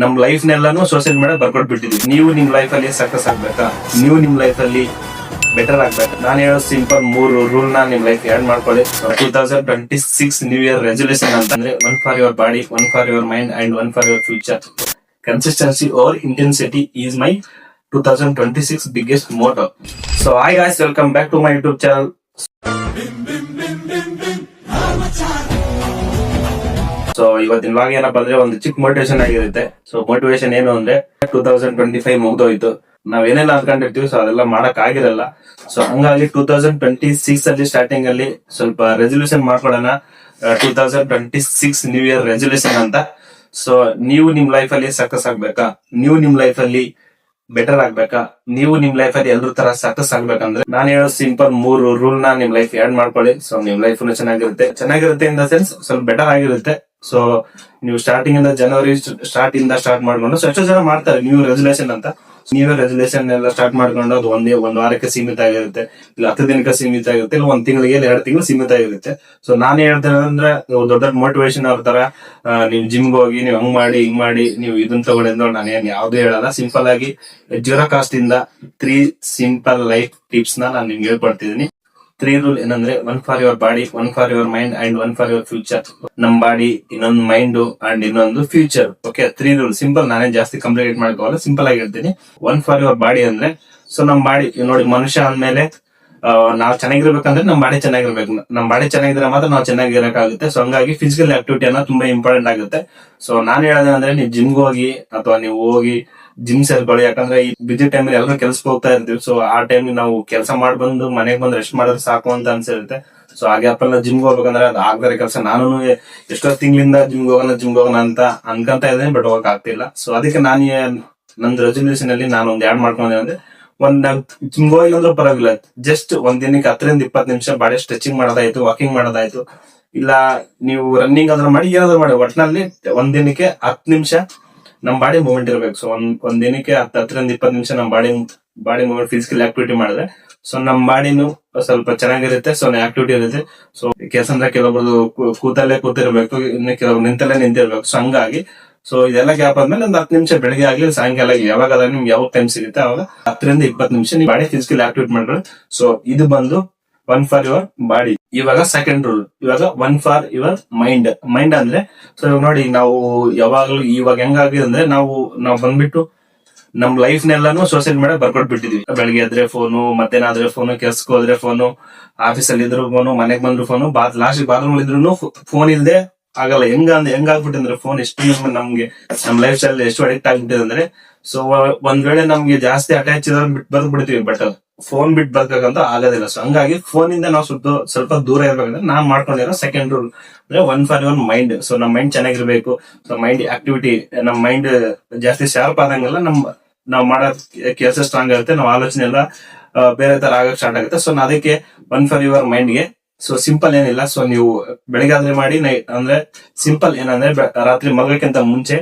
ನಮ್ ಲೈಫ್ ನೆಲ್ಲಾನು social media ಬರ್ಕೊಟ್ಬಿಟ್ಟಿದ್ವಿ. ನೀವು ನಿಮ್ ಲೈಫ್ ಅಲ್ಲಿ ಸಕ್ಸಸ್ ಆಗ್ಬೇಕಾ? ನೀವು ನಿಮ್ ಲೈಫ್ ಅಲ್ಲಿ ಬೆಟರ್ ಆಗ್ಬೇಕು? ನಾನು ಹೇಳೋ ಸಿಂಪಲ್ ಮೂರು ರೂಲ್ನ ನಿಮ್ ಲೈಫ್ ಆಡ್ ಮಾಡ್ಕೊಳ್ಳಿ. Two thousand twenty six new year resolution ಅಂತಂದ್ರೆ one for your body one for your mind and one for your future consistency or intensity is my two thousand twenty six biggest motto so hi guys welcome back to my YouTube channel so ಇವತ್ತಿನ ಭಾಗ ಏನಪ್ಪಾ ಅಂದ್ರೆ ಒಂದು ಚಿಕ್ಕ motivation ಆಗಿರುತ್ತೆ. So motivation ಏನು ಅಂದ್ರೆ two thousand twenty five ಮುಗ್ದೋಯ್ತು. ನಾವ್ ಏನೆಲ್ಲ ಅನ್ಕೊಂಡಿರ್ತೀವಿ ಸೊ ಅದೆಲ್ಲ ಮಾಡಕ್ ಆಗಿರಲ್ಲ. ಸೊ ಹಂಗಾಗಿ ಟೂ ತೌಸಂಡ್ ಟ್ವೆಂಟಿ ಸಿಕ್ಸ್ ಅಲ್ಲಿ ಸ್ಟಾರ್ಟಿಂಗ್ ಅಲ್ಲಿ ಸ್ವಲ್ಪ ರೆಸಲ್ಯೂಷನ್ ಮಾಡ್ಕೊಳ್ಳೋಣ two thousand twenty six new year resolution ಅಂತ. ಸೊ ನೀವು ನಿಮ್ ಲೈಫ್ ಅಲ್ಲಿ ಸಕ್ಸಸ್ ಆಗ್ಬೇಕಾ? ನೀವು ನಿಮ್ ಲೈಫ್ ಅಲ್ಲಿ ಬೆಟರ್ ಆಗ್ಬೇಕಾ? ನೀವು ನಿಮ್ ಲೈಫ್ ಅಲ್ಲಿ ಎಲ್ರ ತರ ಸಕ್ಸಸ್ ಆಗ್ಬೇಕಂದ್ರೆ ನಾನು ಹೇಳೋ ಸಿಂಪಲ್ ಮೂರು ರೂಲ್ನ ನಿಮ್ ಲೈಫ್ ಆಡ್ ಮಾಡ್ಕೊಳ್ಳಿ. ಸೊ ನಿಮ್ ಲೈಫ್ ಚೆನ್ನಾಗಿರುತ್ತೆ. ಚೆನ್ನಾಗಿರುತ್ತೆ ಇನ್ ದ ಸೆನ್ಸ್ ಸ್ವಲ್ಪ ಬೆಟರ್ ಆಗಿರುತ್ತೆ. ಸೊ ನೀವು ಸ್ಟಾರ್ಟಿಂಗ್ ಇಂದ ಜನವರಿ ಸ್ಟಾರ್ಟ್ ಇಂದ ಸ್ಟಾರ್ಟ್ ಮಾಡ್ಕೊಂಡು ಸೊ ಎಷ್ಟೋ ಜನ ಮಾಡ್ತಾರೆ ನ್ಯೂ ರೆಸಲ್ಯೂಷನ್ ಅಂತ. ನೀವೇ ರೆಸಲ್ಯೂಷನ್ ಎಲ್ಲ ಸ್ಟಾರ್ಟ್ ಮಾಡ್ಕೊಂಡು ಅದು ಒಂದೇ, ಒಂದ್ ವಾರಕ್ಕೆ ಸೀಮಿತ ಆಗಿರುತ್ತೆ, ಇಲ್ಲ ಹತ್ತು ದಿನಕ್ಕೆ ಸೀಮಿತ ಆಗಿರುತ್ತೆ, ಇಲ್ಲ ಒಂದ್ ತಿಂಗಳಿಗೆ ಎರಡು ತಿಂಗಳು ಸೀಮಿತ ಆಗಿರುತ್ತೆ. ಸೊ ನಾನು ಹೇಳ್ತೇನೆ ಅಂದ್ರೆ ದೊಡ್ಡ ದೊಡ್ಡ ಮೋಟಿವೇಶನ್ ಅವ್ರ ತರ ನೀವು ಜಿಮ್ಗೆ ಹೋಗಿ, ನೀವು ಹಂಗ್ ಮಾಡಿ, ಹಿಂಗ್ ಮಾಡಿ, ನೀವು ಇದನ್ನ ತಗೊಳ್ಳಿ ಅಂದ್ರೆ ನಾನು ಏನ್ ಯಾವ್ದು ಹೇಳಲ್ಲ. ಸಿಂಪಲ್ ಆಗಿ ಜೀರೋ ಕಾಸ್ಟ್ ಇಂದ ತ್ರೀ ಸಿಂಪಲ್ ಲೈಫ್ ಟಿಪ್ಸ್ನ ನಾನು ನಿಮ್ಗೆ ಹೇಳ್ಕೊಡ್ತಿದ್ದೀನಿ. ತ್ರೀ ರೂಲ್ ಏನಂದ್ರೆ one for your body one for your mind and one for your future ನಮ್ ಬಾಡಿ ಇನ್ನೊಂದು ಮೈಂಡ್ ಅಂಡ್ ಇನ್ನೊಂದು future okay three rule simple ನಾನೇ ಜಾಸ್ತಿ ಕಂಪ್ಲೀಟ್ ಮಾಡ್ಕೋಲ್ಲ ಸಿಂಪಲ್ ಆಗಿ ಹೇಳ್ತೀನಿ. ಒನ್ ಫಾರ್ ಯುವರ್ ಬಾಡಿ ಅಂದ್ರೆ ಸೊ ನಮ್ ಬಾಡಿ ನೋಡಿ ಮನುಷ್ಯ ಅಂದ್ಮೇಲೆ ನಾವು ಚೆನ್ನಾಗಿರ್ಬೇಕಂದ್ರೆ ನಮ್ ಬಾಡಿ ಚೆನ್ನಾಗಿರ್ಬೇಕು. ನಮ್ ಬಾಡಿ ಚೆನ್ನಾಗಿದ್ರೆ ಮಾತ್ರ ನಾವು ಚೆನ್ನಾಗಿರಕ್ಕಾಗುತ್ತೆ ಸೊ ಹಂಗಾಗಿ ಫಿಸಿಕಲ್ ಆಕ್ಟಿವಿಟಿ ಅನ್ನೋ ತುಂಬಾ ಇಂಪಾರ್ಟೆಂಟ್ ಆಗುತ್ತೆ. ಸೊ ನಾನು ಹೇಳೋದಂದ್ರೆ ನೀವು ಜಿಮ್ಗೆ ಹೋಗಿ ಅಥವಾ ನೀವು ಹೋಗಿ ಜಿಮ್ ಸೇರ್ಕೊಳ್ಳಿ ಯಾಕಂದ್ರೆ ಈ ಬಿಜಿ ಟೈಮ್ ಎಲ್ಲರೂ ಕೆಲ್ಸಕ್ಕೆ ಹೋಗ್ತಾ ಇರ್ತೀವಿ. ಸೊ ಆ ಟೈಮ್ ನಾವು ಕೆಲಸ ಮಾಡಿ ಬಂದು ಮನೆಗೆ ಬಂದು ರೆಸ್ಟ್ ಮಾಡಿದ್ರೆ ಸಾಕು ಅಂತ ಅನ್ಸಿರುತ್ತೆ. ಸೊ ಆ ಗ್ಯಾಪ್ ಅಲ್ಲಿ ಜಿಮ್ಗೆ ಹೋಗ್ಬೇಕಂದ್ರೆ ಅದು ಆಗದರೆ ಕೆಲಸ. ನಾನು ಎಷ್ಟೋ ತಿಂಗಳಿಂದ ಜಿಮ್ಗೆ ಹೋಗೋಣ ಜಿಮ್ಗೆ ಹೋಗೋಣ ಅಂತ ಅನ್ಕಂತ ಇದ್ದೇನೆ ಬಟ್ ಹೋಗಕ್ ಆಗ್ತಿಲ್ಲ. ಸೊ ಅದಕ್ಕೆ ನಾನು ನಂದು ರೆಸಲ್ಯೂಷನ್ ಅಲ್ಲಿ ನಾನು ಒಂದ್ ಆಡ್ ಮಾಡ್ಕೊಂಡೆ ಅಂದ್ರೆ ಒಂದ್ ತುಂಬಾ ಅಂದ್ರೆ ಪರವಾಗಿಲ್ಲ. ಜಸ್ಟ್ ಒಂದ್ ದಿನಕ್ಕೆ ಹತ್ತರಿಂದ ಇಪ್ಪತ್ತು ನಿಮಿಷ ಬಾಡಿ ಸ್ಟ್ರೆಚಿಂಗ್ ಮಾಡೋದಾಯ್ತು, ವಾಕಿಂಗ್ ಮಾಡೋದಾಯ್ತು. ಇಲ್ಲ, ನೀವು ರನ್ನಿಂಗ್ ಆದ್ರೂ ಮಾಡಿ, ಏನಾದ್ರು ಮಾಡಿ. ಒಟ್ನಲ್ಲಿ ಒಂದ್ ದಿನಕ್ಕೆ ಹತ್ತು ನಿಮಿಷ ನಮ್ ಬಾಡಿ ಮೂವ್ಮೆಂಟ್ ಇರಬೇಕು. ಸೊ ಒಂದ್ ಒಂದ್ ದಿನಕ್ಕೆ ಹತ್ತು, ಹತ್ತರಿಂದ ಇಪ್ಪತ್ತು ನಿಮಿಷ ನಮ್ body body movement physical activity ಮಾಡಿದ್ರೆ. ಸೊ ನಮ್ ಬಾಡಿನು ಸ್ವಲ್ಪ ಚೆನ್ನಾಗಿರುತ್ತೆ. ಸೊ ಆಕ್ಟಿವಿಟಿ ಇರುತ್ತೆ. ಸೊ ಕೆಲಸ ಅಂದ್ರೆ ಕೆಲವೊಬ್ರು ಕೂ- ಕೂತಲ್ಲೇ ಕೂತಿರ್ಬೇಕು. ಇನ್ನು ಕೆಲವ್ರು ನಿಂತಲ್ಲೇ ನಿಂತಿರ್ಬೇಕು. ಸೊ ಹಂಗಾಗಿ ಸೊ ಇದೆಲ್ಲ ಗ್ಯಾಪ್ ಆದ್ಮೇಲೆ ಒಂದು ಹತ್ತು ನಿಮಿಷ ಬೆಳಗ್ಗೆ ಆಗ್ಲಿ, ಸಾಯಂಕಾಲ ಆಗಲಿ, ಯಾವಾಗ ನಿಮ್ಗೆ ಯಾವ ಟೈಮ್ ಸಿಗುತ್ತೆ, ಅವಾಗ ಹತ್ತರಿಂದ ಇಪ್ಪತ್ತು ನಿಮಿಷ ನೀವು ಬಾಡಿ ಫಿಸಿಕಲ್ ಆಕ್ಟಿವೇಟ್ ಮಾಡ್ಕೊಳ್ಳಿ. ಸೊ ಇದು ಬಂದು ಒನ್ ಫಾರ್ ಯುವರ್ ಬಾಡಿ ಇವಾಗ ಸೆಕೆಂಡ್ ರೂಲ್ ಇವಾಗ one for your mind mind ಅಂದ್ರೆ ಸೊ ಇವಾಗ ನೋಡಿ, ನಾವು ಯಾವಾಗ್ಲೂ ಇವಾಗ ಹೆಂಗಾಗಿದೆ ಅಂದ್ರೆ, ನಾವು ನಾವು ಬಂದ್ಬಿಟ್ಟು ನಮ್ ಲೈಫ್ ನೆಲ್ಲಾನು ಸೋಷಿಯಲ್ ಮೀಡಿಯಾ ಬರ್ಕೊಟ್ಬಿಟ್ಟಿದ್ವಿ ಬೆಳಗ್ಗೆ ಆದ್ರೆ ಫೋನು ಮತ್ತೇನಾದ್ರೆ ಫೋನು ಕೆಲ್ಸಕ್ಕೆ ಹೋದ್ರೆ ಫೋನು ಆಫೀಸಲ್ಲಿ ಇದ್ರು ಫೋನು ಮನೆಗ್ ಬಂದ್ರು ಫೋನು ಬಾತ್ ಲಾಸ್ಟ್ ಬಾತ್ರೂಮ್ ಇದ್ರು ಫೋನ್ ಇಲ್ದೆ ಆಗಲ್ಲ, ಹೆಂಗ ಅಂದ್ರೆ ಫೋನ್ ಎಷ್ಟು ನಮ್- ನಮ್ಗೆ, ನಮ್ ಲೈಫ್ ಸ್ಟೈಲ್ ಎಷ್ಟು ಅಡಿಕ್ಟ್ ಆಗ್ಬಿಟ್ಟಿದೆ ಅಂದ್ರೆ ಸೊ ಒಂದ್ ವೇಳೆ ನಮ್ಗೆ ಜಾಸ್ತಿ ಅಟ್ಯಾಚ್ ಇದ್ರೆ ಬಿಟ್ಟು ಬದುಕ್ಬಿಡ್ತೀವಿ ಬಟ್ ಫೋನ್ ಬಿಟ್ಟು ಬದುಕಂತ ಆಗೋದಿಲ್ಲ. ಸೊ ಹಂಗಾಗಿ ಫೋನ್ ಇಂದ ನಾವು ಸ್ವಲ್ಪ ಸ್ವಲ್ಪ ದೂರ ಇರ್ಬೇಕಂದ್ರೆ ನಾನ್ ಮಾಡ್ಕೊಂಡಿರೋ ಸೆಕೆಂಡ್ ರೂಲ್ ಅಂದ್ರೆ one for your mind so ನಮ್ ಮೈಂಡ್ ಚೆನ್ನಾಗಿರ್ಬೇಕು. ಸೊ ಮೈಂಡ್ ಆಕ್ಟಿವಿಟಿ ನಮ್ ಮೈಂಡ್ ಜಾಸ್ತಿ ಶಾರ್ಪ್ ಆದಂಗೆಲ್ಲ ನಮ್, ನಾವ್ ಮಾಡೋ ಕೆಲಸ ಸ್ಟ್ರಾಂಗ್ ಆಗುತ್ತೆ. ನಾವ್ ಆಲೋಚನೆ ಎಲ್ಲ ಬೇರೆ ತರ ಆಗಕ್ ಸ್ಟಾರ್ಟ್ ಆಗುತ್ತೆ. ಸೊ ಅದಕ್ಕೆ ಒನ್ ಫಾರ್ ಯುವರ್ ಮೈಂಡ್ಗೆ ಸೊ ಸಿಂಪಲ್ ಏನಿಲ್ಲ. ಸೊ ನೀವು ಬೆಳಿಗ್ಗೆ ಆದ್ರೆ ಮಾಡಿ ನೈಟ್ ಅಂದ್ರೆ ಸಿಂಪಲ್ ಏನಂದ್ರೆ ರಾತ್ರಿ ಮಲಗಕ್ಕಿಂತ ಮುಂಚೆ.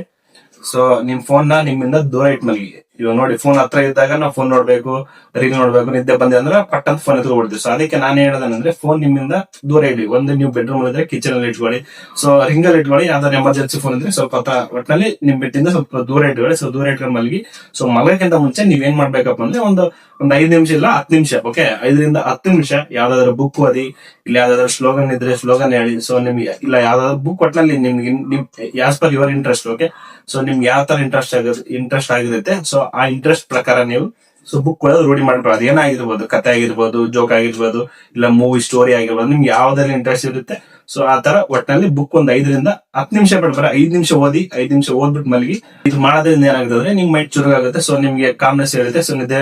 ಸೊ ನಿಮ್ ಫೋನ್ನ ನಿಮ್ಮಿಂದ ದೂರ ಇಟ್ ಮಲಗಿ ಇವಾಗ ನೋಡಿ ಫೋನ್ ಹತ್ರ ಇದ್ದಾಗ ನಾವು ಫೋನ್ ನೋಡ್ಬೇಕು ರೀಲ್ ನೋಡ್ಬೇಕು, ನಿದ್ದೆ ಬಂದೆ ಅಂದ್ರೆ ಪಟ್ಟಂತ ಫೋನ್ ಎತ್ತು ಬಿಡ್ತೀವಿ ಸೊ ಅದಕ್ಕೆ ನಾನು ಹೇಳೋದಂದ್ರೆ ಫೋನ್ ನಿಮ್ಮಿಂದ ದೂರ ಇಡಿ. ಒಂದು ನೀವು ಬೆಡ್ರೂಮ್ ಇದ್ರೆ ಕಿಚನ್ ಅಲ್ಲಿ ಇಟ್ಕೊಳ್ಳಿ. ಸೊ ರಿಂಗ್ ಅಲ್ಲಿ ಇಟ್ಕೊಳ್ಳಿ, ಯಾವ್ದಾದ್ರು ಎಮರ್ಜೆನ್ಸಿ ಫೋನ್ ಇದ್ರೆ ಸ್ವಲ್ಪ ಹತ್ರ ಒಟ್ಟಿನಲ್ಲಿ ನಿಮ್ ಬೆಟ್ಟಿಂದ ಸ್ವಲ್ಪ ದೂರ ಇಟ್ಕೊಳ್ಳಿ. ಸೊ ದೂರ ಇಟ್ಕೊಂಡು ಮಲಗಿ. ಸೊ ಮಲಗಕ್ಕಿಂತ ಮುಂಚೆ ನೀವೇನ್ ಮಾಡ್ಬೇಕಪ್ಪ ಅಂದ್ರೆ ಒಂದು, ಒಂದ್ ಐದು ನಿಮಿಷ ಇಲ್ಲ ಹತ್ತು ನಿಮಿಷ ಓಕೆ ಐದರಿಂದ ಹತ್ತು ನಿಮಿಷ ಯಾವ್ದಾದ್ರು ಬುಕ್ ಓದಿ, ಇಲ್ಲ ಯಾವ್ದಾದ್ರು ಸ್ಲೋಗನ್ ಇದ್ರೆ ಸ್ಲೋಗನ್ ಹೇಳಿ. ಸೊ ನಿಮ್ಗೆ ಇಲ್ಲ ಯಾವ್ದಾದ್ರು ಬುಕ್ ಒಟ್ಟಿನಲ್ಲಿ ನಿಮ್ಗೆ, ನಿಮ್ as per your interest okay so ನಿಮ್ಗೆ ಯಾವ ತರ ಇಂಟ್ರೆಸ್ಟ್ ಆಗ ಇಂಟ್ರೆಸ್ಟ್ ಆಗಿರುತ್ತೆ. ಸೊ ಆ ಇಂಟ್ರೆಸ್ಟ್ ಪ್ರಕಾರ ನೀವು ಸೊ ಬುಕ್ ಓದೋದು ರೂಢಿ ಮಾಡ್ಬೋದು ಅದೇನಾಗಿರ್ಬೋದು? ಕತೆ ಆಗಿರ್ಬೋದು ಜೋಕ್ ಆಗಿರ್ಬೋದು, ಇಲ್ಲ ಮೂವಿ ಸ್ಟೋರಿ ಆಗಿರ್ಬೋದು, ನಿಮ್ಗೆ ಯಾವ್ದ್ರಲ್ಲಿ ಇಂಟ್ರೆಸ್ಟ್ ಇರುತ್ತೆ? ಸೊ ಆ ತರ ಒಟ್ಟಿನಲ್ಲಿ ಬುಕ್ ಒಂದ್ ಐದರಿಂದ ಹತ್ತು ನಿಮಿಷ ಬಿಡ್ಬಾರ ಐದ್ ನಿಮಿಷ ಓದಿ, ಐದ್ ನಿಮಿಷ ಓದ್ಬಿಟ್ಟು ಮಲಗಿ. ಇದು ಮಾಡೋದ್ರಿಂದ ಏನಾಗುತ್ತೆ ಅಂದ್ರೆ ನಿಮ್ ಮೈಂಡ್ ಚುರುಗಾಗುತ್ತೆ ಸೊ ನಿಮ್ಗೆ ಕಾಮ್ನೆಸ್ ಇರುತ್ತೆ. ಸೊ ನಿದ್ದೆ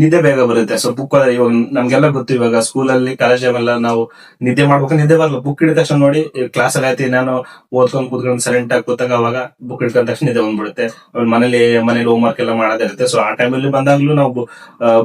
ನಿದ್ದೆ ಬೇಗ ಬರುತ್ತೆ. ಸೊ ಬುಕ್ ಇವಾಗ ನಮ್ಗೆಲ್ಲ ಗೊತ್ತು ಇವಾಗ ಸ್ಕೂಲಲ್ಲಿ ಕಾಲೇಜ್ ಎಲ್ಲ ನಾವು ನಿದ್ದೆ ಮಾಡ್ಬೇಕು. ನಿದ್ದೆ ಬರಲ್ಲ. ಬುಕ್ ಹಿಡಿದ ತಕ್ಷಣ ನೋಡಿ ಕ್ಲಾಸ್ ಅಲ್ಲಿ ಆಯ್ತು, ನಾನು ಓದ್ಕೊಂಡ್ ಕೂತ್ಕೊಂಡು ಸೈಲೆಂಟ್ ಆಗಿ ಕೂತಾಗ ಅವಾಗ ಬುಕ್ ಹಿಡ್ಕೊಂಡ ತಕ್ಷಣ ನಿದ್ದೆ ಬಂದ್ಬಿಡುತ್ತೆ. ಮನೇಲಿ ಮನೇಲಿ ಹೋಮ್ ವರ್ಕ್ ಎಲ್ಲ ಮಾಡೋದಿರುತ್ತೆ ಸೊ ಆ ಟೈಮಲ್ಲಿ ಬಂದಾಗ್ಲೂ ನಾವು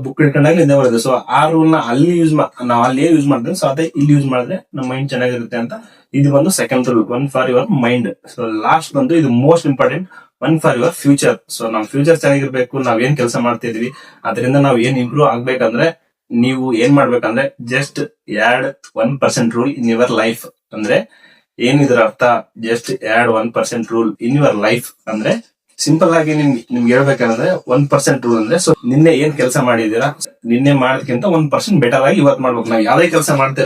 ಬುಕ್ ಹಿಡ್ಕೊಂಡಾಗ ನಿದ್ದೆ ಬರುತ್ತೆ. ಸೊ ಆ ರೂಲ್ನ ಅಲ್ಲಿ ಯೂಸ್ ನಾವು ಅಲ್ಲಿ ಯೂಸ್ ಮಾಡ್ತೀವಿ. ಸೊ ಅದೇ ಇಲ್ಲಿ ಯೂಸ್ ಮಾಡಿದ್ರೆ ನಮ್ಮ ಮೈಂಡ್ ಚೆನ್ನಾಗಿರುತ್ತೆ ಅಂತ ಇದು ಬಂದು second rule one for your mind so last ಬಂದು ಇದು most important one for your future so ನಮ್ ಫ್ಯೂಚರ್ ಚೆನ್ನಾಗಿರ್ಬೇಕು, ನಾವ್ ಏನ್ ಕೆಲಸ ಮಾಡ್ತಿದ್ವಿ, ಅದರಿಂದ ನಾವ್ ಏನ್ ಇಂಪ್ರೂವ್ ಆಗ್ಬೇಕಂದ್ರೆ, ನೀವು ಏನ್ ಮಾಡ್ಬೇಕಂದ್ರೆ ಜಸ್ಟ್ ಎರಡ್ one percent rule in your life ಅಂದ್ರೆ ಏನಿದ್ರ ಅರ್ಥ? ಜಸ್ಟ್ ಎರಡ್ one percent rule in your life ಅಂದ್ರೆ ಸಿಂಪಲ್ ಆಗಿ ನಿಮ್, ನಿಮ್ಗೆ ಹೇಳ್ಬೇಕಂದ್ರೆ ಒನ್ ಪರ್ಸೆಂಟ್ ರೂಲ್ ಅಂದ್ರೆ ಸೊ ನಿನ್ನೆ ಏನ್ ಕೆಲಸ ಮಾಡಿದೀರಾ ನಿನ್ನೆ ಮಾಡೋದಕ್ಕಿಂತ ಒಂದ್ ಪರ್ಸೆಂಟ್ ಬೆಟರ್ ಆಗಿ ಇವತ್ತು ಮಾಡ್ಬೇಕು. ನಾವು ಯಾವ್ದೇ ಕೆಲಸ ಮಾಡ್ತಾ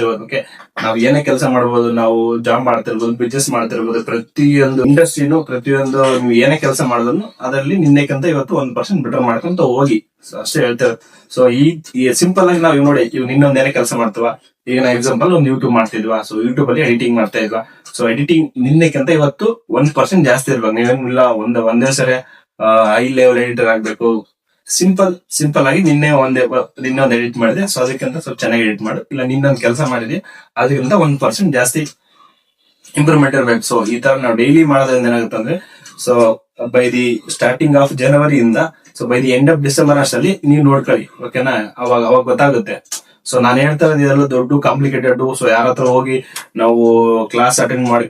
ನಾವು ಏನೇ ಕೆಲಸ ಮಾಡ್ಬೋದು, ನಾವು ಜಾಬ್ ಮಾಡ್ತಿರ್ಬೋದು ಬಿಸ್ನೆಸ್ ಮಾಡ್ತಿರ್ಬೋದು, ಪ್ರತಿಯೊಂದು ಇಂಡಸ್ಟ್ರಿನು ಪ್ರತಿಯೊಂದು ನೀವು ಏನೇ ಕೆಲಸ ಮಾಡೋದನ್ನು ಅದರಲ್ಲಿ ನಿನ್ನೆಕ್ಕಿಂತ ಇವತ್ತು ಒಂದ್ ಪರ್ಸೆಂಟ್ ಬೆಟರ್ ಮಾಡ್ಕೊಂತ ಹೋಗಿ. ಅಷ್ಟೇ ಹೇಳ್ತಾರೆ. ಸೊ ಈ ಸಿಂಪಲ್ ಆಗಿ ನಾವು ನೋಡಿ, ಇವ್ ಇನ್ನೊಂದ್ ಏನೇ ಕೆಲಸ ಮಾಡ್ತೀವ? ಈಗ ನಾ ಎಕ್ಸಾಂಪಲ್ ಒಂದು ಯೂಟ್ಯೂಬ್ ಮಾಡ್ತಿದ್ವಾ? ಸೊ ಯೂಟ್ಯೂಬ್ ಅಲ್ಲಿ ಎಡಿಟಿಂಗ್ ಮಾಡ್ತಾ ಇದ್ವಾ? ಸೊ ಎಡಿಟಿಂಗ್ ನಿನ್ನೆಕ್ಕಿಂತ ಇವತ್ತು ಒಂದ್ ಪರ್ಸೆಂಟ್ ಜಾಸ್ತಿ ಇರ್ಬೇಕು. ನೀವೇನಿಲ್ಲ, ಒಂದ್ ಒಂದೇ ಸರಿ ಹೈ ಲೆವೆಲ್ ಎಡಿಟರ್ ಆಗ್ಬೇಕು. ಸಿಂಪಲ್ ಸಿಂಪಲ್ ಆಗಿ ನಿನ್ನೆ ಒಂದೇ ನಿನ್ನೆ ಒಂದ್ ಎಡಿಟ್ ಮಾಡಿದೆ. ಸೊ ಅದಕ್ಕಿಂತ ಸ್ವಲ್ಪ ಚೆನ್ನಾಗಿ ಎಡಿಟ್ ಮಾಡು. ಇಲ್ಲ, ನಿನ್ನೊಂದು ಕೆಲಸ ಮಾಡಿದೆ. ಅದಕ್ಕಿಂತ ಒಂದ್ ಪರ್ಸೆಂಟ್ ಜಾಸ್ತಿ ಇಂಪ್ರೂವ್ಮೆಂಟ್ ಇರ್ಬೇಕು. ಸೊ ಈ ತರ ನಾವು ಡೈಲಿ ಮಾಡೋದ್ರಿಂದ ಏನಾಗುತ್ತೆ ಅಂದ್ರೆ so by the starting of ಜನವರಿಯಿಂದ so by the end of December ಅಷ್ಟಲ್ಲಿ ನೀವು ನೋಡ್ಕೊಳ್ಳಿ. ಓಕೆನಾ ಅವಾಗ ಅವಾಗ ಗೊತ್ತಾಗುತ್ತೆ. ಸೊ ನಾನು ಹೇಳ್ತಾ ಇದೆಲ್ಲ ದೊಡ್ಡ ಕಾಂಪ್ಲಿಕೇಟೆಡ್ ಸೊ ಯಾರ ಹತ್ರ ಹೋಗಿ ನಾವು ಕ್ಲಾಸ್ ಅಟೆಂಡ್ ಮಾಡಿ,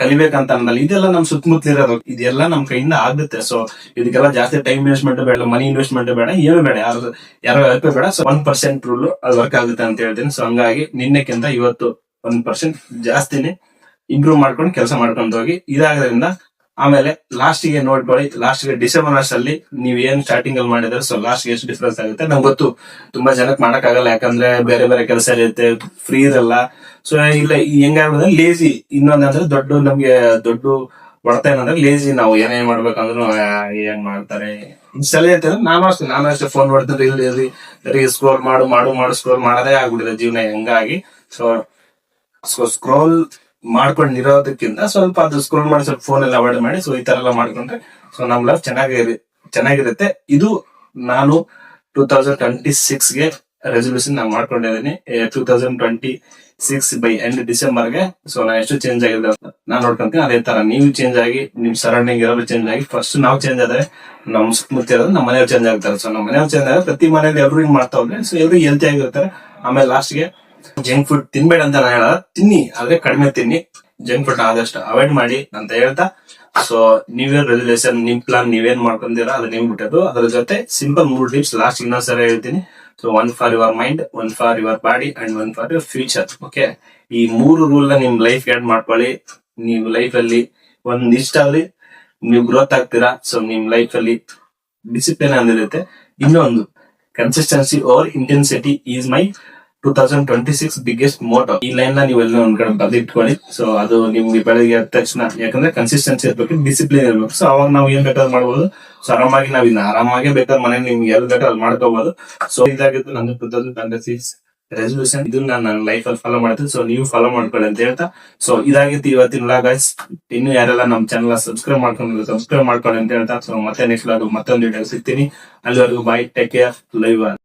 ಕಲಿಬೇಕಂತ ಅನ್ನಲ್ಲ ಇದೆಲ್ಲ ನಮ್ ಸುತ್ತಮುತ್ತಲ ಇರೋದು. ಇದೆಲ್ಲ ನಮ್ ಕೈಯಿಂದ ಆಗುತ್ತೆ. ಸೊ ಇದಕ್ಕೆಲ್ಲ ಜಾಸ್ತಿ ಟೈಮ್ ಇನ್ವೆಸ್ಟ್ಮೆಂಟ್ ಬೇಡ ಮನಿ ಇನ್ವೆಸ್ಟ್ಮೆಂಟ್ ಬೇಡ, ಏನು ಬೇಡ. ಯಾರು, ಯಾರೋ ಹೆಲ್ಪ್ ಬೇಡ. ಸೊ ಒನ್ ಪರ್ಸೆಂಟ್ ರೂಲ್ ಅದು ವರ್ಕ್ ಆಗುತ್ತೆ ಅಂತ ಹೇಳ್ತೀನಿ. ಸೊ ಹಂಗಾಗಿ ನಿನ್ನೆಕ್ಕಿಂತ ಇವತ್ತು ಒಂದ್ ಪರ್ಸೆಂಟ್ ಜಾಸ್ತಿನೇ ಇಂಪ್ರೂವ್ ಮಾಡ್ಕೊಂಡು ಕೆಲಸ ಮಾಡ್ಕೊಂಡು ಹೋಗಿ ಇದಾಗೋದ್ರಿಂದ ಆಮೇಲೆ ಲಾಸ್ಟ್ಗೆ ನೋಡ್ಕೊಳ್ಳಿ ಲಾಸ್ಟ್ ಡಿಸೆಂಬರ್ ಅಲ್ಲಿ ನೀವ್ ಏನ್ ಸ್ಟಾರ್ಟಿಂಗ್ ಅಲ್ಲಿ ಮಾಡಿದ್ರೆ ಸೊ ಲಾಸ್ಟ್ಗೆ ಎಷ್ಟು ಡಿಫ್ರೆನ್ಸ್ ಆಗುತ್ತೆ? ನಂಗೆ ಗೊತ್ತು, ತುಂಬಾ ಜನಕ್ಕೆ ಮಾಡಕ್ ಆಗಲ್ಲ ಯಾಕಂದ್ರೆ ಬೇರೆ ಬೇರೆ ಕೆಲಸ ಇರುತ್ತೆ ಫ್ರೀ ಇರಲ್ಲ. ಸೊ ಇಲ್ಲ ಹೆಂಗಾಗ್ಬಿಡುತ್ತೆ ಲೇಜಿ ಇನ್ನೊಂದಂದ್ರೆ ದೊಡ್ಡ, ನಮ್ಗೆ ದೊಡ್ಡ ಹೊಡ್ತ ಏನಂದ್ರೆ ಲೇಜಿ ನಾವು, ಏನೇನ್ ಮಾಡ್ಬೇಕಂದ್ರು ಏನ್ ಮಾಡ್ತಾರೆ. ಸಲಹೆ ಇರ್ತದೆ ನಾನು ಅಷ್ಟೇ ನಾನು ಅಷ್ಟೇ ಫೋನ್ ಮಾಡ್ತೀನಿ ರೀಲ್ ರೀ ಸ್ಕ್ರೋಲ್ ಮಾಡು ಮಾಡು ಮಾಡು ಸ್ಕ್ರೋಲ್ ಮಾಡೋದೇ ಆಗ್ಬಿಟ್ಟಿದೆ ಜೀವನ ಹೆಂಗಾಗಿ. ಸೊ ಸ್ಕ್ರೋಲ್ ಮಾಡ್ಕೊಂಡಿರೋದಕ್ಕಿಂತ ಸ್ವಲ್ಪ ಅದು ಸ್ಕ್ರೋಲ್ ಮಾಡಿ ಸ್ವಲ್ಪ ಫೋನ್ ಎಲ್ಲ ಅವಾಯ್ಡ್ ಮಾಡಿ ಸೊ ಈ ತರ ಎಲ್ಲ ಮಾಡ್ಕೊಂಡ್ರೆ ಸೊ ನಮ್ ಲೈಫ್ ಚೆನ್ನಾಗಿ ಚೆನ್ನಾಗಿರುತ್ತೆ. ಇದು ನಾನು ಟೂ ತೌಸಂಡ್ ಟ್ವೆಂಟಿ ಸಿಕ್ಸ್ಗೆ ರೆಸಲ್ಯೂಷನ್ ನಾನು ಮಾಡ್ಕೊಂಡಿದ್ದೀನಿ. Two thousand twenty six by end ಡಿಸೆಂಬರ್ಗೆ so ನಾ ಎಷ್ಟು ಚೇಂಜ್ ಆಗಿದೆ ಅಂತ ನಾನು ನೋಡ್ಕೊಂತೀನಿ. ಅದೇ ತರ ನೀವು ಚೇಂಜ್ ಆಗಿ, ನಿಮ್ ಸರೌಂಡಿಂಗ್ ಇರೋರು ಚೇಂಜ್ ಆಗಿ ಫಸ್ಟ್ ನಾವು ಚೇಂಜ್ ಆದ್ರೆ ನಮ್ ಸುತ್ತಮುತ್ತ ನಮ್ಮ ಮನೆಯವ್ರು ಚೇಂಜ್ ಆಗ್ತಾರೆ. ಸೊ ನಮ್ಮ ಮನೆಯವ್ರು ಚೇಂಜ್ ಆದ್ರೆ ಪ್ರತಿ ಮನೇಲಿ ಎಲ್ರು ಹಿಂಗ್ ಮಾಡ್ತಾ ಹೋದ್ರೆ ಸೊ ಎಲ್ರು ಹೆಲ್ತಿ ಆಗಿರ್ತಾರೆ. ಆಮೇಲೆ ಲಾಸ್ಟ್ಗೆ ಜಂಕ್ ಫುಡ್ ತಿನ್ಬೇಡ ಅಂತ ನಾನು ಹೇಳ ತಿನ್ನಿ, ಆದ್ರೆ ಕಡಿಮೆ ತಿನ್ನಿ. ಜಂಕ್ ಫುಡ್ ಆದಷ್ಟು ಅವಾಯ್ಡ್ ಮಾಡಿ ಅಂತ ಹೇಳ್ತಾ. ಸೊ ಇಯರ್ ರೆಸಲ್ಯೂಷನ್ ನಿಮ್ ಪ್ಲಾನ್ ನೀವೇನ್ ಮಾಡ್ಕೊಂಡಿರ ಅದು ನಿಮ್ ಬಿಟ್ಟದ್ದು ಅದ್ರ ಜೊತೆ ಸಿಂಪಲ್ ಮೂರ್ ಟಿಪ್ಸ್ ಲಾಸ್ಟ್ ಇನ್ನೊಂದ್ಸರಿ ಹೇಳ್ತೀನಿ. So one for your mind one for your body and one for your future okay ಈ ಮೂರು ರೂಲ್ನ ನಿಮ್ ಲೈಫ್ ಆಡ್ ಮಾಡ್ಕೊಳ್ಳಿ. ನೀವು ಲೈಫ್ ಅಲ್ಲಿ ಒಂದ್ ಇಷ್ಟ ಆಗ್ಲಿ, ನೀವು ಗ್ರೋತ್ ಆಗ್ತೀರಾ. ಸೊ ನಿಮ್ ಲೈಫ್ ಅಲ್ಲಿ ಡಿಸಿಪ್ಲಿನ್ ಅಂದಿರುತ್ತೆ. ಇನ್ನೊಂದು consistency or intensity is my two thousand twenty six biggest motto ಈ ಲೈನ್ನ ನೀವು ಒಂದ್ ಕಡೆ ಬರ್ದಿಟ್ಕೊಳ್ಳಿ. ಸೊ ಅದು ನಿಮ್ಗೆ ಬೆಳಗ್ಗೆ ತಕ್ಷಣ. ಯಾಕಂದ್ರೆ ಕನ್ಸಿಸ್ಟೆನ್ಸಿ ಇರ್ಬೇಕು ಡಿಸಿಪ್ಲಿನ್ ಇರ್ಬೇಕು. ಸೊ ಅವಾಗ ನಾವು ಏನ್ ಬೇಕಾದ್ರೂ ಮಾಡ್ಬೋದು. ಸೊ ಆರಾಮಾಗಿ ನಾವ್ ಇನ್ನ ಆರಾಮಾಗಿ ಬೇಕಾದ್ರೆ ಮನೆ ನಿಮ್ಗೆ ಎಲ್ಲಿ ಬೇಕಾದ್ರೆ ಅಲ್ಲಿ ಮಾಡ್ಕೋಬಹುದು ಸೊ ಇದಾಗಿತ್ತು ನನ್ನ two thousand twenty six resolution ಇದು ನಾನು ನನ್ನ ಲೈಫ್ ಅಲ್ಲಿ ಫಾಲೋ ಮಾಡ್ತೀನಿ. ಸೊ ನೀವು ಫಾಲೋ ಮಾಡ್ಕೊಳ್ಳಿ ಅಂತ ಹೇಳ್ತಾ. ಸೊ ಇದಾಗಿತ್ತು ಇವತ್ತಿನ ಗೈಸ್ ಇನ್ನು ಯಾರೆಲ್ಲ ನಮ್ಮ ಚಾನಲ್ ಸಬ್ಸ್ಕ್ರೈಬ್ ಮಾಡ್ಕೊಂಡಿಲ್ಲ ಸಬ್ಸ್ಕ್ರೈಬ್ ಮಾಡ್ಕೊಳ್ಳಿ ಅಂತ ಹೇಳ್ತಾ. ಸೊ ಮತ್ತೆ ನೆಕ್ಸ್ಟ್ ಮತ್ತೊಂದು ವಿಡಿಯೋ ಸಿಗ್ತೀನಿ. ಅಲ್ಲಿವರೆಗೂ ಬೈ ಟೇಕ್ ಕೇರ್ ಲೈವ್